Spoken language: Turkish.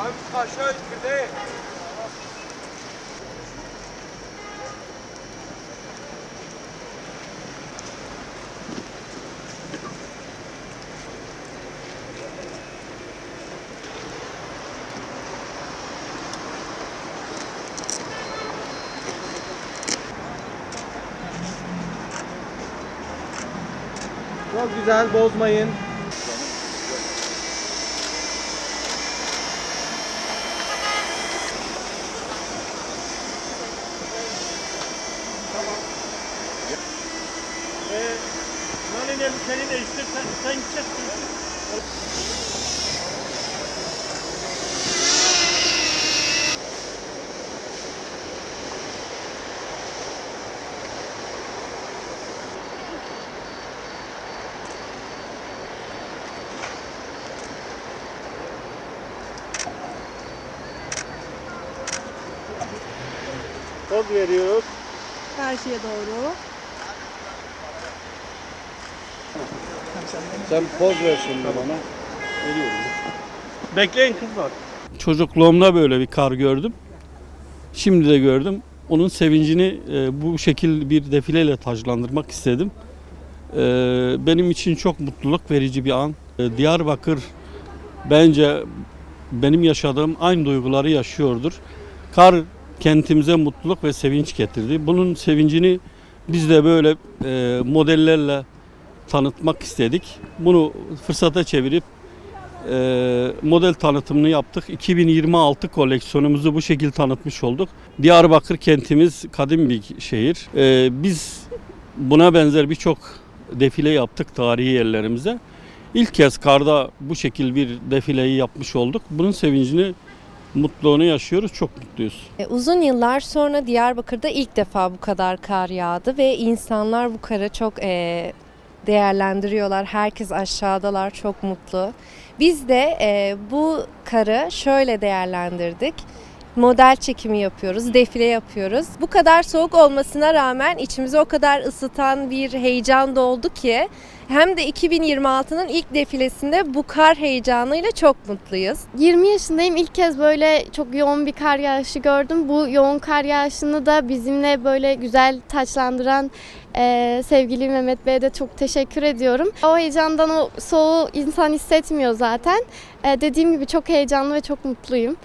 Hafif aşağı indir değil. Çok güzel bozmayın. Nalin elbiseni değiştir, sen, sen gideceksin. Poz veriyoruz. Karşıya doğru. Sen poz ver şimdi bana. Bekleyin kızlar. Çocukluğumda böyle bir kar gördüm. Şimdi de gördüm. Onun sevincini e, bu şekil bir defileyle taclandırmak istedim. E, benim için çok mutluluk verici bir an. E, Diyarbakır bence benim yaşadığım aynı duyguları yaşıyordur. Kar kentimize mutluluk ve sevinç getirdi. Bunun sevincini biz de böyle e, modellerle tanıtmak istedik. Bunu fırsata çevirip e, model tanıtımını yaptık. 2026 koleksiyonumuzu bu şekilde tanıtmış olduk. Diyarbakır kentimiz kadim bir şehir. E, biz buna benzer birçok defile yaptık tarihi yerlerimize. İlk kez karda bu şekil bir defileyi yapmış olduk. Bunun sevincini, mutluluğunu yaşıyoruz. Çok mutluyuz. E, Uzun yıllar sonra Diyarbakır'da ilk defa bu kadar kar yağdı ve insanlar bu karı çok e, değerlendiriyorlar. Herkes aşağıdalar, çok mutlu. Biz de e, bu karı şöyle değerlendirdik. Model çekimi yapıyoruz, defile yapıyoruz. Bu kadar soğuk olmasına rağmen içimizi o kadar ısıtan bir heyecan doldu ki hem de 2026'nın ilk defilesinde bu kar heyecanıyla çok mutluyuz. 20 yaşındayım. İlk kez böyle çok yoğun bir kar yağışı gördüm. Bu yoğun kar yağışını da bizimle böyle güzel taçlandıran eee, sevgili Mehmet Bey'e de çok teşekkür ediyorum. O heyecandan o soğuğu insan hissetmiyor zaten. Eee, dediğim gibi çok heyecanlı ve çok mutluyum.